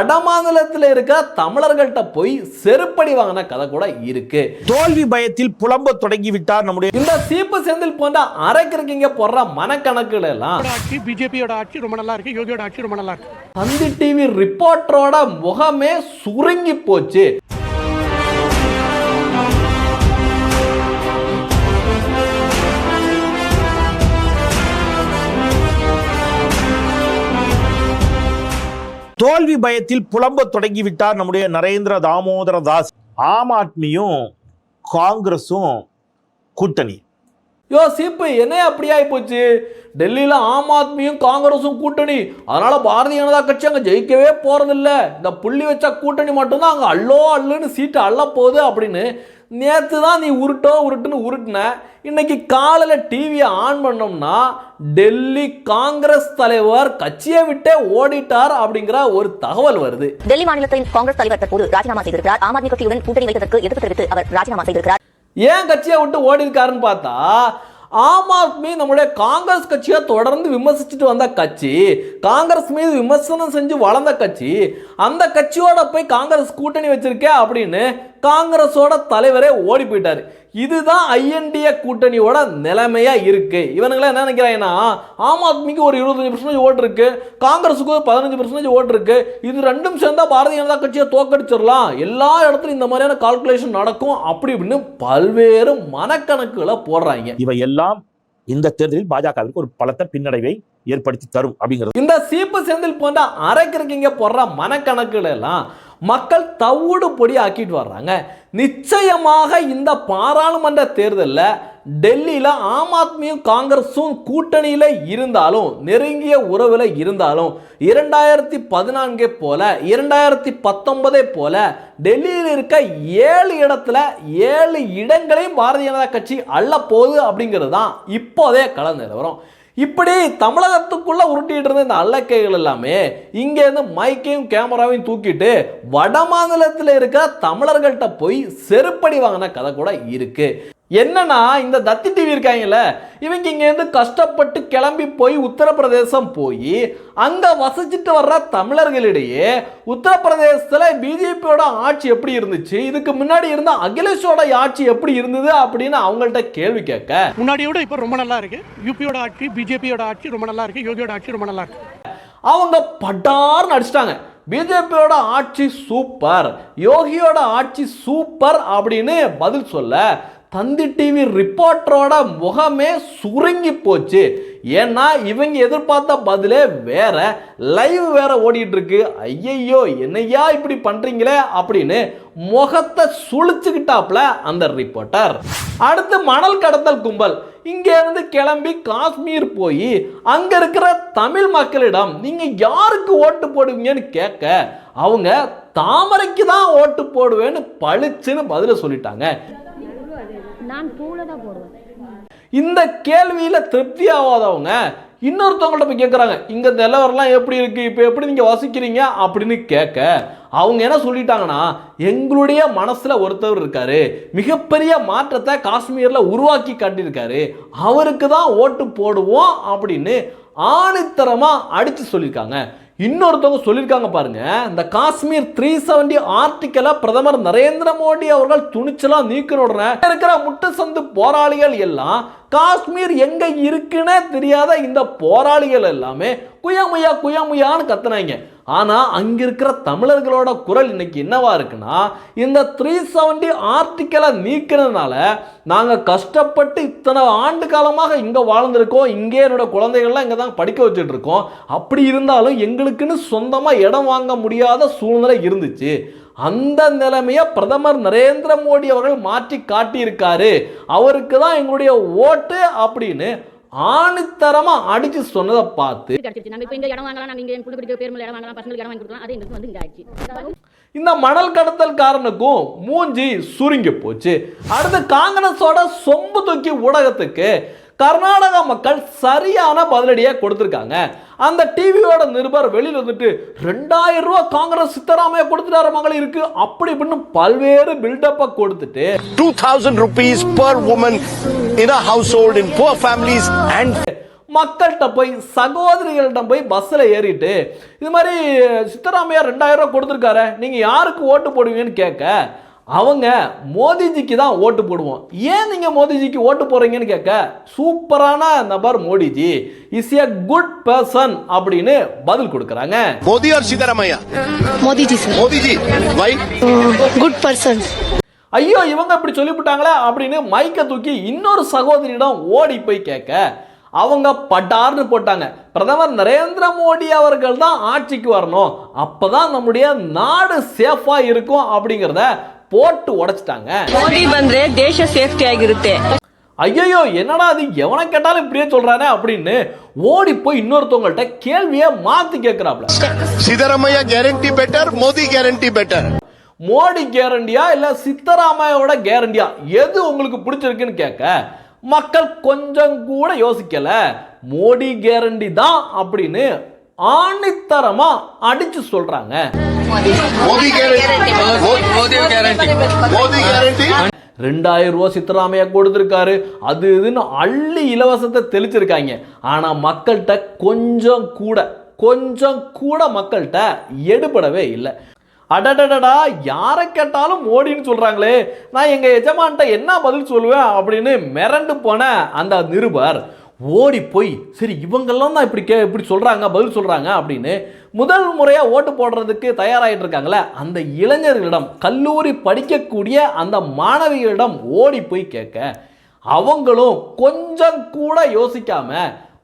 வடமாநிலத்தில் இருக்க தமிழர்கள்ட்ட போய் செருப்படி வாங்கின கதை கூட இருக்கு. தோல்வி பயத்தில் புலம்ப தொடங்கி விட்டார் நம்முடைய இந்த சீப்பு செந்தில் போன்ற அரைக்கிறக்கிங்க போடுற மனக்கணக்குல எல்லாம் ஆட்சி பிஜேபியோட ஆட்சி ரொம்ப நல்லா இருக்கு யோகியோட ஆட்சி ரொம்ப நல்லா இருக்கு. தந்தி டிவி ரிப்போர்ட்டரோட முகமே சுருங்கி போச்சு. தோல்வி பயத்தில் புலம்ப தொடங்கி விட்டார் நம்முடைய நரேந்திர தாமோதர தாஸ். ஆம் ஆத்மியும் காங்கிரஸும் கூட்டணி. யோ சீப்பு என்ன அப்படி ஆகிப்போச்சு போச்சு ஆம் ஆத்மியும் காங்கிரஸும் கூட்டணி. அதனால பாரதிய ஜனதா கட்சி அங்கே ஜெயிக்கவே போறதில்ல. இந்த புள்ளி வச்ச கூட்டணி மட்டும்தான் அங்கே அல்லோ அல்லுன்னு சீட்டு அள்ள போகுது அப்படின்னு நேற்று தான் நீ உருட்டோ உருட்டுன்னு உருட்டுன. இன்னைக்கு காலையில் டிவியை ஆன் பண்ணோம்னா டெல்லி காங்கிரஸ் தலைவர் கட்சியை விட்டே ஓடிட்டார் அப்படிங்கிற ஒரு தகவல் வருது. டெல்லி மாநிலத்தின் காங்கிரஸ் தலைவர் தற்போது ராஜினாமா செய்திருக்கிறார். ஆம் ஆத்மி கட்சியுடன் கூட்டணி வைத்ததற்கு எதிர்ப்பு தெரிவித்து அவர் ராஜினாமா செய்திருக்கிறார். ஏன் கட்சியை விட்டு ஓடி இருக்காருன்னு பார்த்தா ஆம் ஆத்மி நம்முடைய காங்கிரஸ் கட்சியை தொடர்ந்து விமர்சிச்சுட்டு வந்த கட்சி காங்கிரஸ் மீது விமர்சனம் செஞ்சு வளர்ந்த கட்சி அந்த கட்சியோட போய் காங்கிரஸ் கூட்டணி வச்சிருக்கே அப்படின்னு காங்கிரஸோட தலைவரே ஓடி போயிட்டாரு. இதுதான் ஐஎன்டிஏ கூட்டணியோட நிலைமையா இருக்கு. இவனுங்களாம் என்ன நினைக்கிறாங்கன்னா ஆம் ஆத்மிக்கு ஒரு இருபத்தஞ்சு பர்சன்டேஜ் ஓட்டு இருக்கு. காங்கிரஸுக்கு ஒரு பதினஞ்சு பர்சன்டேஜ் ஓட்டு இருக்கு. இது ரெண்டும் சேர்ந்தா பாரதிய ஜனதா கட்சியை தோக்கடிச்சிடலாம். எல்லா இடத்துலையும் இந்த மாதிரியான கால்குலேஷன் நடக்கும். அப்படி இப்படின்னு பல்வேறு மனக்கணக்குகளை போடுறாங்க. இவை எல்லாம் இந்த தேர்தலில் பாஜகவிற்கு ஒரு பலத்த பின்னடைவை ஏற்படுத்தி தரும் அப்படிங்கிறது. இந்த சீப்பு செந்தில் போன்ற அரைக்கிறக்கிங்க போடுற மனக்கணக்குல எல்லாம் மக்கள் தவிடு பொடி ஆக்கிட்டு வர்றாங்க. நிச்சயமாக இந்த பாராளுமன்ற தேர்தலில் டெல்லியில் ஆம் ஆத்மியும் காங்கிரஸும் கூட்டணியில் இருந்தாலும் நெருங்கிய உறவில் இருந்தாலும் இரண்டாயிரத்தி பதினான்கே போல இரண்டாயிரத்தி பத்தொன்பதே போல டெல்லியில் இருக்க ஏழு இடத்துல ஏழு இடங்களையும் பாரதிய ஜனதா கட்சி அள்ள போகுது அப்படிங்கிறது தான் இப்போதே கள நிலவரம். இப்படி தமிழகத்துக்குள்ளே உருட்டிகிட்டு இருந்த இந்த அல்லக்கைகள் எல்லாமே இங்கேருந்து மைக்கையும் கேமராவையும் தூக்கிட்டு வட மாநிலத்தில் இருக்க தமிழர்கள்ட்ட போய் செருப்படி வாங்கின கதை கூட இருக்கு. என்னன்னா இந்த தத்தி டிவி இருக்காங்கல்ல இவங்க இங்க இருந்து கஷ்டப்பட்டு கிளம்பி போய் உத்தரப்பிரதேசம் போய் அங்க வசிச்சுட்டு வர்ற தமிழர்களிடையே உத்தரப்பிரதேசத்துல பிஜேபியோட ஆட்சி எப்படி இருந்துச்சு? இதுக்கு முன்னாடி இருந்த அகிலேஷோட ஆட்சி எப்படி இருந்தது அப்படின்னு அவங்கள்ட்ட கேள்வி கேட்க. முன்னாடியோட விட இப்போ ரொம்ப நல்லா இருக்கு. யூபியோட ஆட்சி பிஜேபியோட ஆட்சி ரொம்ப நல்லா இருக்கு. யோகியோட ஆட்சி ரொம்ப நல்லா இருக்கு. அவங்க பட்டார்னு அடிச்சிட்டாங்க. பிஜேபியோட ஆட்சி சூப்பர். யோகியோட ஆட்சி சூப்பர் அப்படின்னு பதில் சொல்ல தந்தி டிவி ரிப்போர்ட்டரோட முகமே சுருங்கி போச்சு. ஏன்னா இவங்க எதிர்பார்த்த பதிலே வேற லைவ் வேற ஓடிட்டு இருக்கு ஐயையோ என்னையா இப்படி பண்றீங்களே அப்படின்னு முகத்தை சுழிச்சுக்கிட்டாப்ல அந்த ரிப்போர்ட்டர் அடுத்து மணல் கடத்தல் கும்பல். இங்கேருந்து கிளம்பி காஷ்மீர் போய் அங்கே இருக்கிற தமிழ் மக்களிடம் நீங்கள் யாருக்கு ஓட்டு போடுவீங்கன்னு கேட்க அவங்க தாமரைக்கு தான் ஓட்டு போடுவேன்னு பளிச்சுன்னு பதில சொல்லிட்டாங்க. நான் பூல தான் போடுவேன். இந்த கேள்வியில திருப்தி ஆகாதவங்க இன்னொருத்தவங்கள்ட்ட போய் கேட்குறாங்க இங்கே நிலவரெல்லாம் எப்படி இருக்கு? இப்போ எப்படி நீங்கள் வசிக்கிறீங்க? அப்படின்னு கேட்க அவங்க என்ன சொல்லிட்டாங்கன்னா எங்களுடைய மனசில் ஒருத்தவர் இருக்கார். மிகப்பெரிய மாற்றத்தை காஷ்மீரில் உருவாக்கி காட்டியிருக்காரு. அவருக்கு தான் ஓட்டு போடுவோம் அப்படின்னு ஆணித்தரமாக அடித்து சொல்லியிருக்காங்க. இன்னொருத்தவங்க சொல்லியிருக்காங்க பாருங்க இந்த காஷ்மீர் த்ரீ செவன்டி ஆர்டிக்கலை பிரதமர் நரேந்திர மோடி அவர்கள் துணிச்சலாக நீக்கின உடனே இருக்கிற முட்டு சந்து போராளிகள் எல்லாம் காஷ்மீர் எங்க இருக்குன்னே தெரியாத இந்த போராளிகள் எல்லாமே குயமுயா குயமுயான்னு கத்துனாங்க. ஆனா அங்க இருக்கிற தமிழர்களோட குரல் இன்னைக்கு என்னவா இருக்குன்னா இந்த த்ரீ செவன்டி ஆர்டிக்கலை நீக்கிறதுனால நாங்க கஷ்டப்பட்டு இத்தனை ஆண்டு காலமாக இங்க வாழ்ந்திருக்கோம். இங்கே என்னோட குழந்தைகள்லாம் இங்க தான் படிக்க வச்சுட்டு இருக்கோம். அப்படி இருந்தாலும் எங்களுக்குன்னு சொந்தமா இடம் வாங்க முடியாத சூழ்நிலை இருந்துச்சு. அந்த நிலைமையை பிரதமர் நரேந்திர மோடி அவர்கள் மாற்றி காட்டியிருக்காரு. அவருக்கு தான் எங்களுடைய ஓட்டு அப்படின்னு ஆணித்தரமா அடிச்சு சொன்னதை பார்த்து இந்த மணல் கடத்தல்காரனுக்கும் மூஞ்சி சுருங்கி போச்சு. அடுத்து காங்கிரஸோட சொம்பு தூக்கி ஊடகத்துக்கு கர்நாடகா மக்கள் சரியான பதிலடியை கொடுத்துருக்காங்க. அந்த டிவியோட நிருபர் வெளியில் வந்துட்டு ரெண்டாயிரம் ரூபாய் காங்கிரஸ் சித்தராமையா கொடுத்துட்டாரு மகள் இருக்கு. அப்படி இப்படின்னு பல்வேறு பில்டப்பை கொடுத்துட்டு 2000 rupees per woman in a household in poor families and மக்கள்கிட்ட போய் சகோதரிகள்கிட்ட போய் பஸ்ஸில் ஏறிட்டு இது மாதிரி சித்தராமையா ரெண்டாயிரம் ரூபாய் கொடுத்துருக்காரு நீங்கள் யாருக்கு ஓட்டு போடுவீங்கன்னு கேட்க? அவங்க மோடிஜிக்கு தான் ஓட்டு போடுவோம். ஏன் நீங்கள் மோடிஜிக்கு ஓட்டு போடுறீங்கன்னு கேட்க சூப்பரான நபர் Modiji is a good person அப்படின்னு பதில் கொடுக்குறாங்க. Modi or Siddaramaiah Modiji Modiji why good person ஐயோ இவங்க இப்படி சொல்லிவிட்டாங்களே அப்படின்னு மைக்கை தூக்கி இன்னொரு சகோதரியிடம் ஓடி போய் கேட்க அவங்க பட்டார்னு போட்டாங்க. பிரதமர் நரேந்திர மோடி அவர்கள் தான் ஆட்சிக்கு வரணும். அப்போ தான் நம்முடைய நாடு சேஃபாக இருக்கும் அப்படிங்கிறத போட்டு உடைச்சிட்டாங்க. ಮೋದಿ ಬಂದ್ರೆ ದೇಶ ಸೇಫ್ಟಿ ಆಗಿರುತ್ತೆ ஐயையோ என்னடா அது? எவனை கேட்டாலும் இப்படியே சொல்றானே அப்படின்னு ஓடி போய் இன்னொருத்தவங்கள்ட்ட கேள்வியை மாத்தி கேட்கிறாப்ல Siddaramaiah guarantee better Modi guarantee better Modi கேரண்டியா இல்ல சித்தராமையோட கேரண்டியா எது உங்களுக்கு பிடிச்சிருக்குன்னு கேட்க மக்கள் கொஞ்சம் கூட யோசிக்கல. மோடி கேரண்டி தான் அப்படின்னு ஆணித்தரமா அடிச்சு சொல்றாங்க. ಮೋದಿ கேரண்டி ரெண்டாயிரம் ரூபா சித்தராமையா கொடுத்துருக்காரு. அது இதுன்னு அள்ளி இலவசத்தை தெளிச்சிருக்காங்க. ஆனா மக்கள்கிட்ட கொஞ்சம் கூட கொஞ்சம் கூட மக்கள்கிட்ட எடுபடவே இல்லை. அடடடடா யாரை கேட்டாலும் மோடின்னு சொல்றாங்களே. நான் எங்க எஜமான்ட்ட என்ன பதில் சொல்லுவேன் அப்படின்னு மிரண்டு போன அந்த நிருபர் ஓடி போய் சரி இவங்கெல்லாம் தான் இப்படி கே இப்படி சொல்றாங்க பதில் சொல்றாங்க அப்படின்னு முதல் முறையா ஓட்டு போடுறதுக்கு தயாராகிட்டு இருக்காங்களே அந்த இளைஞர்களிடம் கல்லூரி படிக்கக்கூடிய அந்த மாணவிகளிடம் ஓடி போய் கேட்க அவங்களும் கொஞ்சம் கூட யோசிக்காம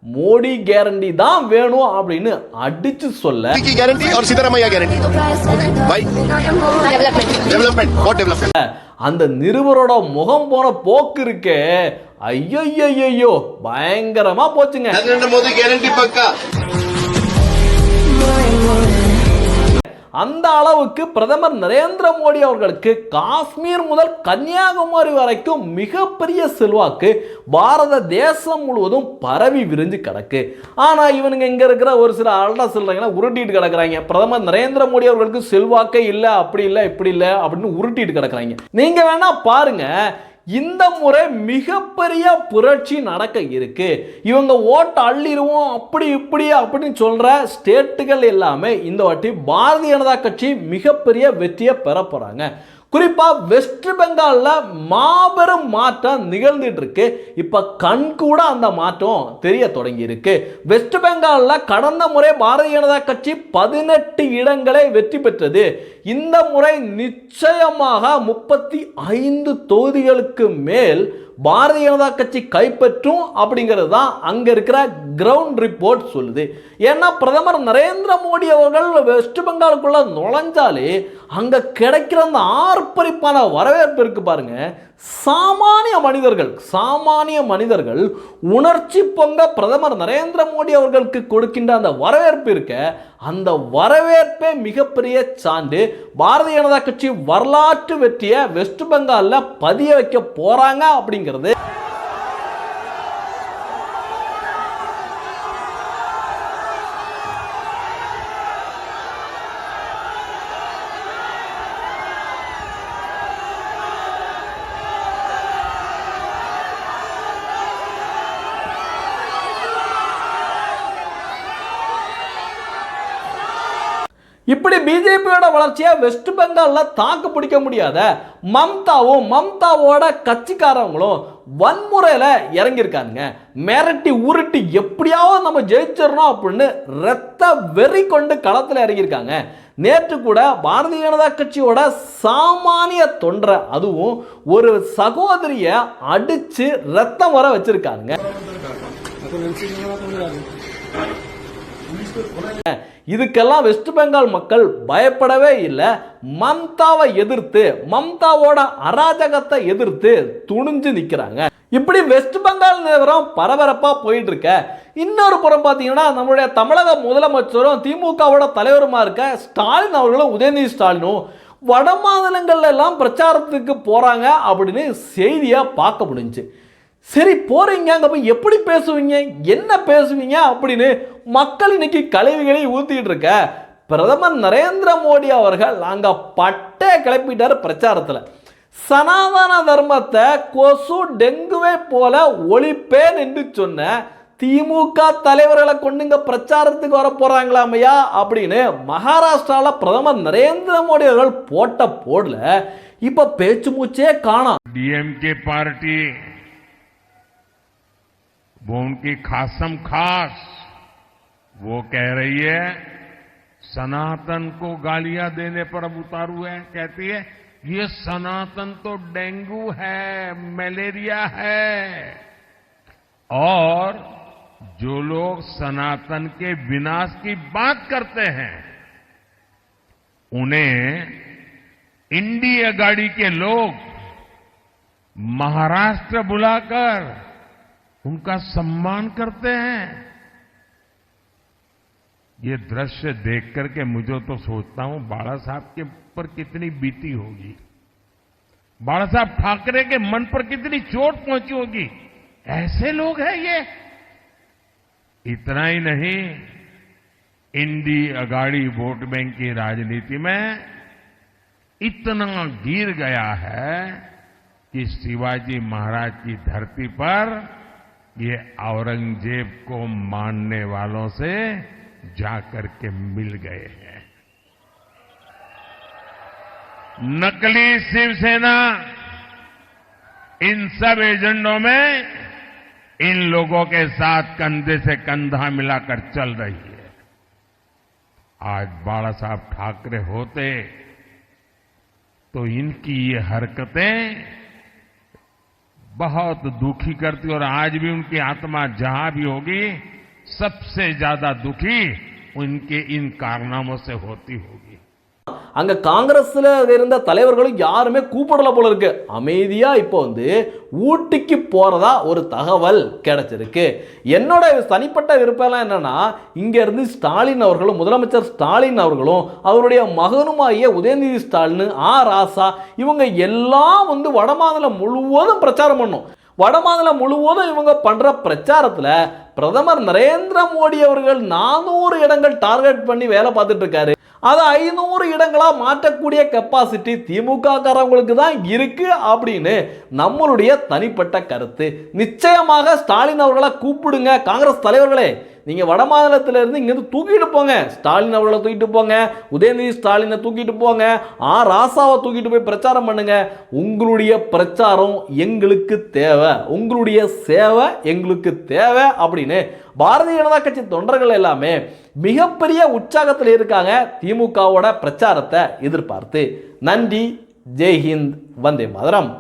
மோடி கேரண்டி தான் வேணும் அப்படின்னு அடிச்சு சொல்ல की गारंटी और सिद्धरामैया गारंटी भाई डेवलपमेंट व्हाट डेवलपमेंट அந்த நிருபரோட முகம் போன போக்கு இருக்கே ஐயோ பயங்கரமா போச்சுங்க. அந்த அளவுக்கு பிரதமர் நரேந்திர மோடி அவர்களுக்கு காஷ்மீர் முதல் கன்னியாகுமரி வரைக்கும் மிகப்பெரிய செல்வாக்கு பாரத தேசம் முழுவதும் பரவி விரிஞ்சு கிடக்கு. ஆனால் இவனுங்க இங்கே இருக்கிற ஒரு சில அல்டா சில்லறைகளை உருட்டிட்டு கிடக்குறாங்க. பிரதமர் நரேந்திர மோடி அவர்களுக்கு செல்வாக்கே இல்லை அப்படி இல்லை இப்படி இல்லை அப்படின்னு உருட்டிட்டு கிடக்குறாங்க. நீங்கள் வேணால் பாருங்கள் இந்த முறை மிகப்பெரிய புரட்சி நடக்க இருக்கு. இவங்க ஓட்டு அள்ளிடுவோம் அப்படி இப்படி அப்படின்னு சொல்ற ஸ்டேட்டுகள் எல்லாமே இந்த வாட்டி பாரதிய ஜனதா கட்சி மிகப்பெரிய வெற்றியை பெற போறாங்க. குறிப்பாக வெஸ்ட் பெங்காலில் மாபெரும் மாற்றம் நிகழ்ந்துட்டு இருக்கு இப்போ கண் கூட அந்த மாற்றம் தெரிய தொடங்கி இருக்கு வெஸ்ட் பெங்காலில் கடந்த முறை பாரதிய ஜனதா கட்சி பதினெட்டு இடங்களை வெற்றி பெற்றது. இந்த முறை நிச்சயமாக முப்பத்தி ஐந்து தொகுதிகளுக்கு மேல் பாரதிய ஜனதா கட்சி கைப்பற்றும் அப்படிங்கிறது தான் அங்கே இருக்கிற கிரவுண்ட் ரிப்போர்ட் சொல்லுது. ஏன்னா பிரதமர் நரேந்திர மோடி அவர்கள் வெஸ்ட் பெங்காலுக்குள்ள நுழைஞ்சாலே அங்கே கிடைக்கிற அந்த ஆர்ப்பரிப்பான வரவேற்பு இருக்கு பாருங்க. சாமானிய மனிதர்கள் சாமானிய மனிதர்கள் உணர்ச்சி பொங்க பிரதமர் நரேந்திர மோடி அவர்களுக்கு கொடுக்கின்ற அந்த வரவேற்பு இருக்க அந்த வரவேற்பே மிகப்பெரிய சான்று. பாரதிய ஜனதா கட்சி வரலாற்று வெற்றியை வெஸ்ட் பெங்காலில் பதிய வைக்க போகிறாங்க அப்படிங்கிறது இப்படி பிஜேபியோட வளர்ச்சியை வெஸ்ட் பெங்காலில் தாக்கு பிடிக்க முடியாத மம்தாவும் மம்தாவோட கட்சிக்காரவங்களும் வன்முறையில் இறங்கியிருக்காருங்க மிரட்டி உருட்டி எப்படியாவது நம்ம ஜெயிச்சிடணும் அப்படின்னு ரத்த வெறி கொண்டு களத்தில் இறங்கியிருக்காங்க. நேற்று கூட பாரதிய ஜனதா கட்சியோட சாமானிய தொண்டரை அதுவும் ஒரு சகோதரியை அடிச்சு ரத்தம் வர வச்சிருக்காங்க. இதுக்கெல்லாம் வெஸ்ட் பெங்கால் மக்கள் பயப்படவே இல்லை. மம்தாவை எதிர்த்து மம்தாவோட அராஜகத்தை எதிர்த்து துணிஞ்சு நிற்கிறாங்க இப்படி வெஸ்ட் பெங்கால் நிலவரம் பரபரப்பாக போயிட்டு இருக்க இன்னொரு புறம் பார்த்தீங்கன்னா நம்மளுடைய தமிழக முதலமைச்சரும் திமுகவோட தலைவருமா இருக்க ஸ்டாலின் அவர்களும் உதயநிதி ஸ்டாலினும் வட மாநிலங்கள்ல எல்லாம் பிரச்சாரத்துக்கு போறாங்க அப்படின்னு செய்தியாக பார்க்க முடிஞ்சு சரி போறீங்க அங்கே போய் எப்படி பேசுவீங்க என்ன பேசுவீங்க அப்படின்னு மக்கள் இன்னைக்கு கழிவுகளை ஊத்திட்டு இருக்க பிரதமர் நரேந்திர மோடி அவர்கள் அங்க பட்டே கிளப்பிட்டாரு பிரச்சாரத்துல சனாதன தர்மத்தை கொசு டெங்குவை போல ஒழிப்பேன் என்று சொன்ன திமுக தலைவர்களை கொண்டு இங்க பிரச்சாரத்துக்கு வர போறாங்களாமையா அப்படின்னு மகாராஷ்டிரால பிரதமர் நரேந்திர மோடி அவர்கள் போட்ட போடல இப்ப பேச்சு மூச்சே காணாம் डीएमके पार्टी वो उनकी खासम खास वो कह रही है, सनातन को गालियाँ देने पर अब उतारू है, कहती है, ये सनातन तो डेंगू है, मलेरिया है। और जो लोग सनातन के विनाश की बात करते हैं, उन्हें इंडी अगाड़ी के लोग महाराष्ट्र बुलाकर उनका सम्मान करते हैं। ये दृश्य देख करके मुझे तो सोचता हूँ बाला साहब के पर कितनी बीती होगी। बाला साहब ठाकरे के मन पर कितनी चोट पहुँची होगी। ऐसे लोग हैं ये। इतना ही नहीं इंडी अगाड़ी वोट बैंक की राजनीति में इतना गिर गया है कि शिवाजी महाराज की धरती पर ये औरंगज़ेब को मानने वालों से जाकर के मिल गए हैं। नकली शिवसेना इन सब एजेंडों में इन लोगों के साथ कंधे से कंधा मिलाकर चल रही है। आज बाला साहब ठाकरे होते तो इनकी ये हरकतें बहुत दुखी करती और आज भी उनकी आत्मा जहाँ भी होगी सबसे ज्यादा दुखी उनके इन कारनामों से होती होगी அங்க காங்கிரஸ்ல இருந்த தலைவர்களும் யாருமே கூப்பிடல போல இருக்கு அமைதியா இப்போ வந்து ஊட்டிக்கு போறதா ஒரு தகவல் கிடைச்சிருக்கு என்னோட தனிப்பட்ட விருப்பம் என்னன்னா இங்க இருந்து ஸ்டாலின் அவர்களும் முதலமைச்சர் ஸ்டாலின் அவர்களும் அவருடைய மகனுமாகிய உதயநிதி ஸ்டாலின் ஆ ராசா இவங்க எல்லாம் வந்து வடமாநிலம் முழுவதும் பிரச்சாரம் பண்ணும் வடமாநிலம் முழுவதும் இவங்க பண்ற பிரச்சாரத்துல பிரதமர் நரேந்திர மோடி அவர்கள் நானூறு இடங்கள் டார்கெட் பண்ணி வேலை பார்த்துட்டு இருக்காரு. அதை ஐநூறு இடங்களாக மாற்றக்கூடிய கெப்பாசிட்டி திமுக காரவங்களுக்கு தான் இருக்கு அப்படின்னு நம்மளுடைய தனிப்பட்ட கருத்து. நிச்சயமாக ஸ்டாலின் அவர்களை கூப்பிடுங்க காங்கிரஸ் தலைவர்களே. நீங்கள் வட மாநிலத்திலேருந்து இருந்து தூக்கிட்டு போங்க. ஸ்டாலின் அவர்களை தூக்கிட்டு போங்க. உதயநிதி ஸ்டாலினை தூக்கிட்டு போங்க. ஆ. ராசாவை தூக்கிட்டு போய் பிரச்சாரம் பண்ணுங்க. உங்களுடைய பிரச்சாரம் எங்களுக்கு தேவை. உங்களுடைய சேவை எங்களுக்கு தேவை அப்படின்னு பாரதிய ஜனதா கட்சி தொண்டர்கள் எல்லாமே மிகப்பெரிய உற்சாகத்தில் இருக்காங்க. திமுகவோட பிரச்சாரத்தை எதிர்பார்த்து. நன்றி. ஜெய்ஹிந்த். வந்தே மதுரம்.